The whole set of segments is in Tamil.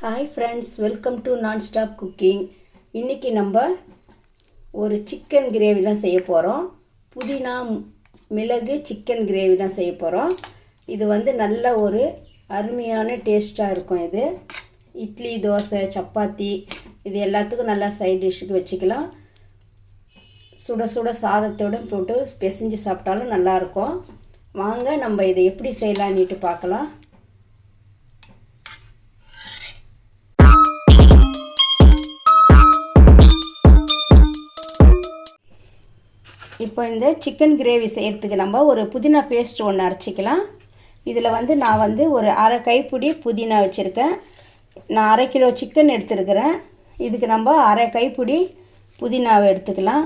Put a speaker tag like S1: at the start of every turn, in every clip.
S1: Hi friends welcome to non stop cooking இன்றைக்கி நம்ம ஒரு சிக்கன் கிரேவி தான் செய்ய போகிறோம் புதினா மிளகு சிக்கன் கிரேவி தான் செய்ய போகிறோம் இது வந்து நல்ல ஒரு அருமையான டேஸ்ட்டாக இருக்கும் இது. இட்லி தோசை சப்பாத்தி இது எல்லாத்துக்கும் நல்லா சைட் டிஷ்ஷுக்கு வச்சுக்கலாம். சுட சுட சாதத்தோடு போட்டு பெசைஞ்சு சாப்பிட்டாலும் நல்லாயிருக்கும் வாங்க நம்ம இதை எப்படி செய்யலான்னுட்டு பார்க்கலாம். இப்போ இந்த சிக்கன் கிரேவி செய்கிறதுக்கு நம்ம ஒரு புதினா பேஸ்ட் ஒன்று அரைச்சிக்கலாம். இதில் வந்து நான் வந்து ஒரு அரை கைப்பிடி புதினா வச்சுருக்கேன். நான் அரை கிலோ சிக்கன் எடுத்துருக்கிறேன். இதுக்கு நம்ம அரை கைப்பிடி புதினாவை எடுத்துக்கலாம்.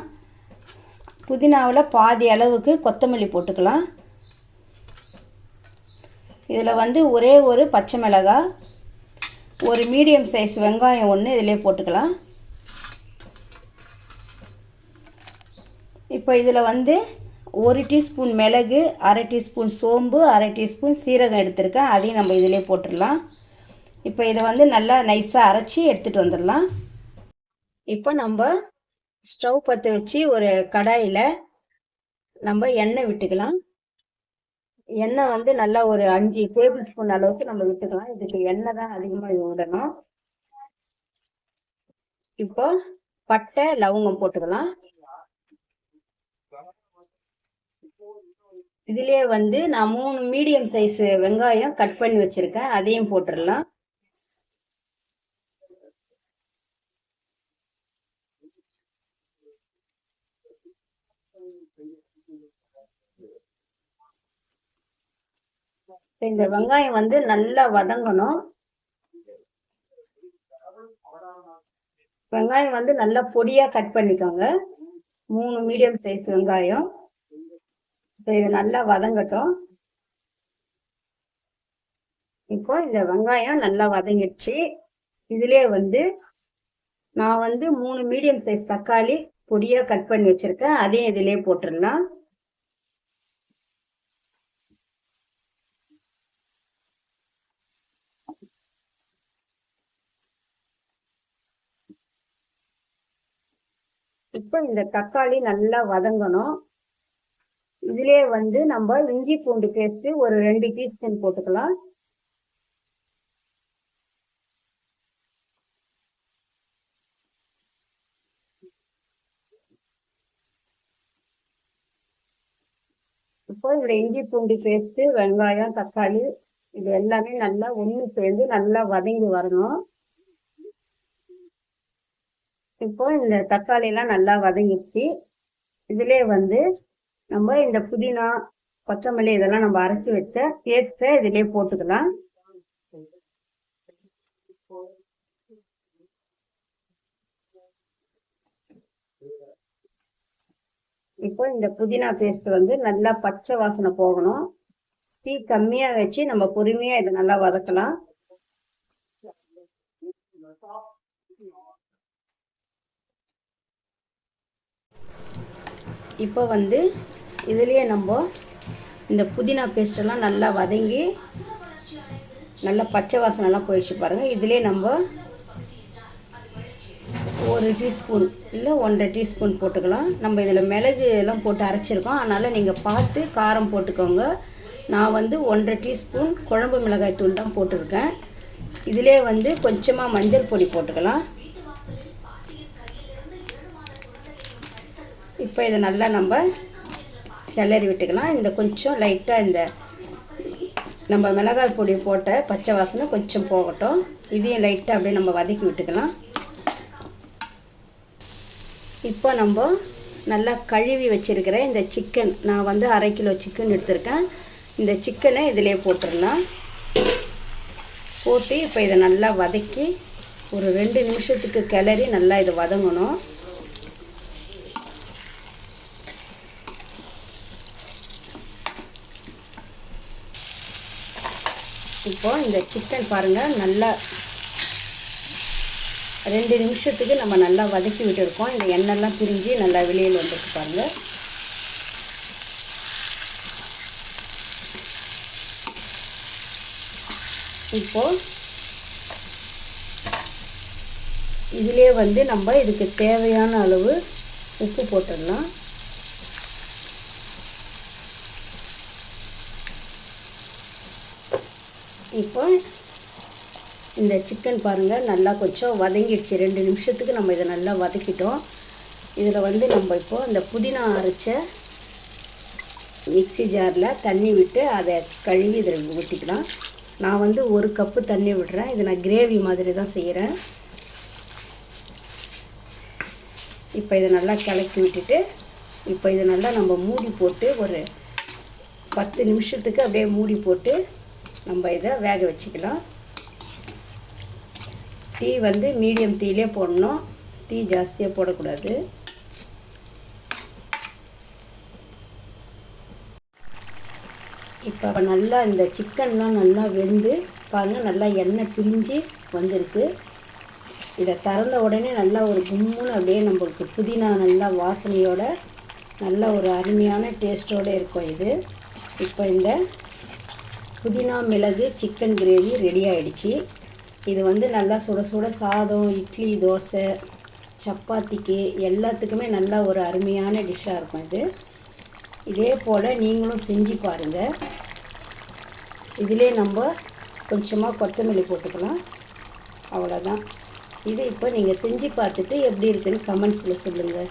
S1: புதினாவில் பாதி அளவுக்கு கொத்தமல்லி போட்டுக்கலாம். இதில் வந்து ஒரே ஒரு பச்சை மிளகாய் ஒரு மீடியம் சைஸ் வெங்காயம் ஒன்று இதிலே போட்டுக்கலாம். இப்போ இதில் வந்து ஒரு டீஸ்பூன் மிளகு அரை டீஸ்பூன் சோம்பு அரை டீஸ்பூன் சீரகம் எடுத்திருக்கேன். அதையும் நம்ம இதிலே போட்டுடலாம். இப்போ இதை வந்து நல்லா நைஸாக அரைச்சி எடுத்துகிட்டு வந்துடலாம். இப்போ நம்ம ஸ்டவ் பற்ற வச்சு ஒரு கடாயில் நம்ம எண்ணெய் விட்டுக்கலாம். எண்ணெய் வந்து நல்லா ஒரு அஞ்சு டேபிள் ஸ்பூன் அளவுக்கு நம்ம விட்டுக்கலாம். இதுக்கு எண்ணெய் தான் அதிகமாக விடணும். இப்போ பட்டை லவங்கம் போட்டுக்கலாம். இதுலேயே வந்து நான் மூணு மீடியம் சைஸ் வெங்காயம் கட் பண்ணி வச்சிருக்கேன். அதையும் போட்டுடலாம் இந்த வெங்காயம் வந்து நல்லா வதங்கணும். வெங்காயம் வந்து நல்லா பொடியா கட் பண்ணிக்கோங்க. மூணு மீடியம் சைஸ் வெங்காயம். இப்போ இது நல்லா வதங்கட்டும். இப்போ இந்த வெங்காயம் நல்லா வதங்கிடுச்சு. இதுலேயே வந்து நான் வந்து மூணு மீடியம் சைஸ் தக்காளி பொடியாக கட் பண்ணி வச்சுருக்கேன். அதையும் இதிலே போட்டுடலாம். இப்போ இந்த தக்காளி நல்லா வதங்கணும். இதுலேயே வந்து நம்ம இஞ்சி பூண்டு பேஸ்ட்டு ஒரு ரெண்டு டீஸ்பூன் போட்டுக்கலாம். இப்போ இந்த இஞ்சி பூண்டு பேஸ்ட்டு வெங்காயம் தக்காளி இது எல்லாமே நல்லா ஒன்று சேர்ந்து நல்லா வதங்கி வரணும். இப்போ இந்த தக்காளியெல்லாம் நல்லா வதங்கிடுச்சு. இதுலேயே வந்து நம்ம இந்த புதினா கொத்தமல்லி இதெல்லாம் நம்ம அரைச்சி வச்ச பேஸ்ட்டை இதிலே போட்டுக்கலாம். இப்போ இந்த புதினா பேஸ்ட் வந்து நல்லா பச்சை வாசனை போகணும். டீ கம்மியாக வச்சு நம்ம பொறுமையாக இதை நல்லா வதக்கலாம். இப்போ வந்து இதுலேயே நம்ம இந்த புதினா பேஸ்டெல்லாம் நல்லா வதங்கி நல்லா பச்சை வாசனைலாம் போயிடுச்சு பாருங்கள் இதுலேயே நம்ம ஒரு டீஸ்பூன் இல்லை ஒன்றரை டீஸ்பூன் போட்டுக்கலாம். நம்ம இதில் மிளகு எல்லாம் போட்டு அரைச்சிருக்கோம். அதனால் நீங்கள் பார்த்து காரம் போட்டுக்கோங்க. நான் வந்து ஒன்றரை டீஸ்பூன் குழம்பு மிளகாய் தூள் தான் போட்டிருக்கேன். இதிலே வந்து கொஞ்சமாக மஞ்சள் பொடி போட்டுக்கலாம். இப்போ இதை நல்லா நம்ம கிளறி விட்டுக்கலாம். இந்த கொஞ்சம் லைட்டாக இந்த நம்ம மிளகாய் பொடி போட்ட பச்சை வாசனை கொஞ்சம் போகட்டும். இதையும் லைட்டாக அப்படியே நம்ம வதக்கி விட்டுக்கலாம். இப்போ நம்ம நல்லா கழுவி வச்சுருக்கிற இந்த சிக்கன் நான் வந்து அரை கிலோ சிக்கன் எடுத்திருக்கேன். இந்த சிக்கனை இதிலே போட்டுடலாம். போட்டு இப்போ இதை நல்லா வதக்கி ஒரு ரெண்டு நிமிஷத்துக்கு கிளறி நல்லா இதை வதங்கணும். இப்போ இந்த சிக்கன் பாருங்கள் நல்லா ரெண்டு நிமிஷத்துக்கு நம்ம நல்லா வதக்கி விட்டுருக்கோம். இந்த எண்ணெய்லாம் பிரிஞ்சு நல்லா வெளியில் வந்துருக்கு பாருங்கள் இப்போது இதிலே வந்து நம்ம இதுக்கு தேவையான அளவு உப்பு போட்டுடலாம். இப்போ இந்த சிக்கன் பாருங்கள் நல்லா கொஞ்சம் வதங்கிடுச்சு. ரெண்டு நிமிஷத்துக்கு நம்ம இதை நல்லா வதக்கிட்டோம். இதில் வந்து நம்ம இப்போ இந்த புதினா அரைச்ச மிக்ஸி ஜாரில் தண்ணி விட்டு அதை கழுவி இதில் ஊற்றிக்கலாம். நான் வந்து ஒரு கப்பு தண்ணி விடுறேன். இதை நான் கிரேவி மாதிரி தான் செய்கிறேன். இப்போ இதை நல்லா கலக்கி விட்டுட்டு இப்போ இதை நல்லா நம்ம மூடி போட்டு ஒரு பத்து நிமிஷத்துக்கு அப்படியே மூடி போட்டு நம்ம இதை வேக வச்சுக்கலாம். டீ வந்து மீடியம் தீயிலே போடணும். தீ ஜாஸ்தியாக போடக்கூடாது. இப்போ நல்லா இந்த சிக்கன்லாம் நல்லா வெந்து பாருங்கள் நல்லா எண்ணெய் பிரிஞ்சு வந்திருக்கு. இதை திறந்த உடனே நல்லா ஒரு கும்முன்னு அப்படியே நம்மளுக்கு புதினா நல்லா வாசனையோட நல்ல ஒரு அருமையான டேஸ்ட்டோடு இருக்கும் இது. இப்போ இந்த புதினா மிளகு சிக்கன் கிரேவி ரெடி ஆகிடுச்சி இது வந்து நல்லா சுட சுட சாதம் இட்லி தோசை சப்பாத்திக்கு எல்லாத்துக்குமே நல்லா ஒரு அருமையான டிஷ்ஷாக இருக்கும் இது. இதே போல் நீங்களும் செஞ்சு பாருங்கள் இதிலே நம்ம கொஞ்சமாக கொத்தமல்லி போட்டுக்கலாம். அவ்வளோதான் இது இப்போ நீங்கள் செஞ்சு பார்த்துட்டு எப்படி இருக்குன்னு கமெண்ட்ஸில் சொல்லுங்கள்